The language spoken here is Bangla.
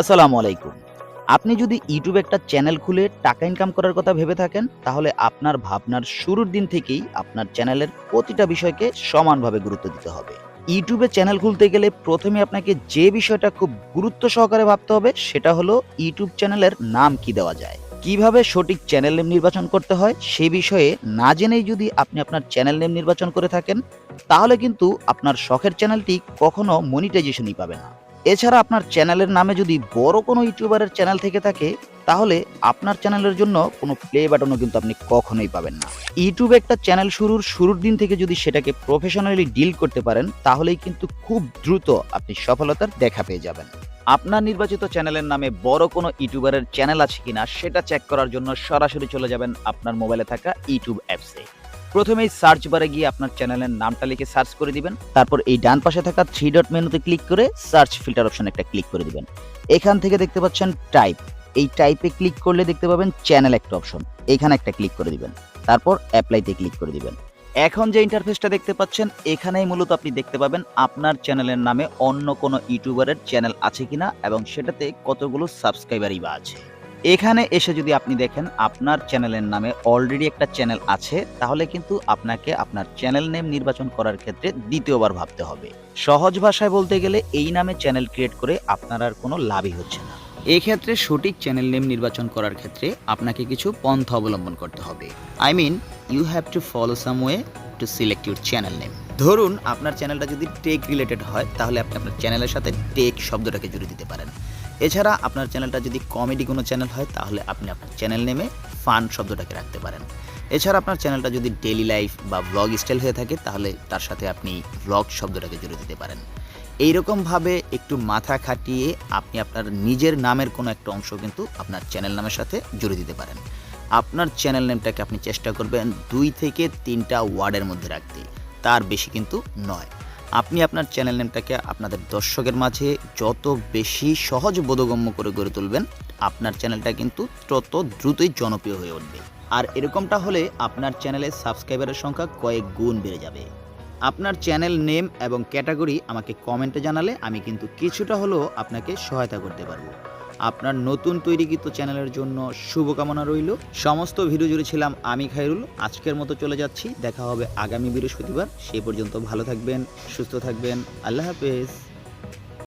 আসসালামু আলাইকুম। আপনি যদি ইউটিউবে একটা চ্যানেল খুলে টাকা ইনকাম করার কথা ভেবে থাকেন, তাহলে আপনার ভাবনার শুরুর দিন থেকেই আপনার চ্যানেলের প্রতিটা বিষয়কে সমানভাবে গুরুত্ব দিতে হবে। ইউটিউবে চ্যানেল খুলতে গেলে প্রথমে আপনাকে যে বিষয়টা খুব গুরুত্ব সহকারে ভাবতে হবে, সেটা হলো ইউটিউব চ্যানেলের নাম কি দেওয়া যায়। কীভাবে সঠিক চ্যানেল নেম নির্বাচন করতে হয়, সে বিষয়ে না জেনেই যদি আপনি আপনার চ্যানেল নেম নির্বাচন করে থাকেন, তাহলে কিন্তু আপনার শখের চ্যানেলটি কখনো মনিটাইজেশনই পাবে না। এছাড়া আপনার চ্যানেলের নামে যদি বড় কোনো ইউটিউবারের চ্যানেল থেকে থাকে, তাহলে আপনার চ্যানেলের জন্য কোনো প্লে বাটনও কিন্তু আপনি কখনোই পাবেন না। ইউটিউবে একটা চ্যানেল শুরুর শুরুর দিন থেকে যদি সেটাকে প্রফেশনালি ডিল করতে পারেন, তাহলেই কিন্তু খুব দ্রুত আপনি সফলতার দেখা পেয়ে যাবেন। আপনার নির্বাচিত চ্যানেলের নামে বড় কোনো ইউটিউবারের চ্যানেল আছে কিনা, সেটা চেক করার জন্য সরাসরি চলে যাবেন আপনার মোবাইলে থাকা ইউটিউব অ্যাপসে প্রথমেই সার্চ বারে গিয়ে আপনার চ্যানেলের নামটা লিখে সার্চ করে দিবেন। তারপর এই ডান পাশে থাকা থ্রি ডট মেনুতে ক্লিক করে সার্চ ফিল্টার অপশন একটা ক্লিক করে দিবেন। এখান থেকে দেখতে পাচ্ছেন টাইপ এই টাইপে ক্লিক করলে দেখতে পাবেন চ্যানেল একটা অপশন এখানে একটা ক্লিক করে দিবেন। তারপর অ্যাপ্লাইতে ক্লিক করে দিবেন। এখন যে ইন্টারফেসটা দেখতে পাচ্ছেন, এখানেই মূলত আপনি দেখতে পাবেন আপনার চ্যানেলের নামে অন্য কোনো ইউটিউবারের চ্যানেল আছে কিনা এবং সেটাতে কতগুলো সাবস্ক্রাইবারই বা আছে। এখানে এসে যদি আপনি দেখেন আপনার চ্যানেলের নামে অলরেডি একটা চ্যানেল আছে, তাহলে কিন্তু আপনাকে আপনার চ্যানেল নেম নির্বাচন করার ক্ষেত্রে দ্বিতীয়বার ভাবতে হবে। সহজ ভাষায় বলতে গেলে এই নামে চ্যানেল ক্রিয়েট করে আপনার আর কোনো লাভই হচ্ছে না। এক্ষেত্রে সঠিক চ্যানেল নেম নির্বাচন করার ক্ষেত্রে আপনাকে কিছু পন্থা অবলম্বন করতে হবে। I mean you have to follow some way to select your channel name ধরুন আপনার চ্যানেলটা যদি টেক রিলেটেড হয়, তাহলে আপনি আপনার চ্যানেলের সাথে টেক শব্দটাকে জুড়ে দিতে পারেন। এছাড়া আপনার চ্যানেলটা যদি কমেডি কোনো চ্যানেল হয়, তাহলে আপনি আপনার চ্যানেল নেমে ফান শব্দটাকে রাখতে পারেন। এছাড়া আপনার চ্যানেলটা যদি ডেলি লাইফ বা ব্লগ স্টাইল হয়ে থাকে, তাহলে তার সাথে আপনি ব্লগ শব্দটাকে জুড়ে দিতে পারেন। এইরকমভাবে একটু মাথা খাটিয়ে আপনি আপনার নিজের নামের কোনো একটা অংশ কিন্তু আপনার চ্যানেল নামের সাথে জুড়ে দিতে পারেন। আপনার চ্যানেল নেমটাকে আপনি চেষ্টা করবেন দুই থেকে তিনটা ওয়ার্ডের মধ্যে রাখতে। তার বেশি কিন্তু নয়। আপনি আপনার চ্যানেল নেমটাকে আপনাদের দর্শকের মাঝে যত বেশি সহজ বোধগম্য করে গড়ে তুলবেন, আপনার চ্যানেলটা কিন্তু তত দ্রুতই জনপ্রিয় হয়ে উঠবে। আর এরকমটা হলে আপনার চ্যানেলে সাবস্ক্রাইবারের সংখ্যা কয়েক গুণ বেড়ে যাবে। আপনার চ্যানেল নেম এবং ক্যাটাগরি আমাকে কমেন্টে জানালে আমি কিন্তু কিছুটা হলেও আপনাকে সহায়তা করতে পারব। আপনার নতুন তৈরিকৃত চ্যানেলের জন্য শুভকামনা রইল। সমস্ত ভিডিও জুড়ে ছিলাম আমি খাইরুল আজকের মতো চলে যাচ্ছি। দেখা হবে আগামী বৃহস্পতিবার। সেই পর্যন্ত ভালো থাকবেন, সুস্থ থাকবেন। আল্লাহ হাফেজ।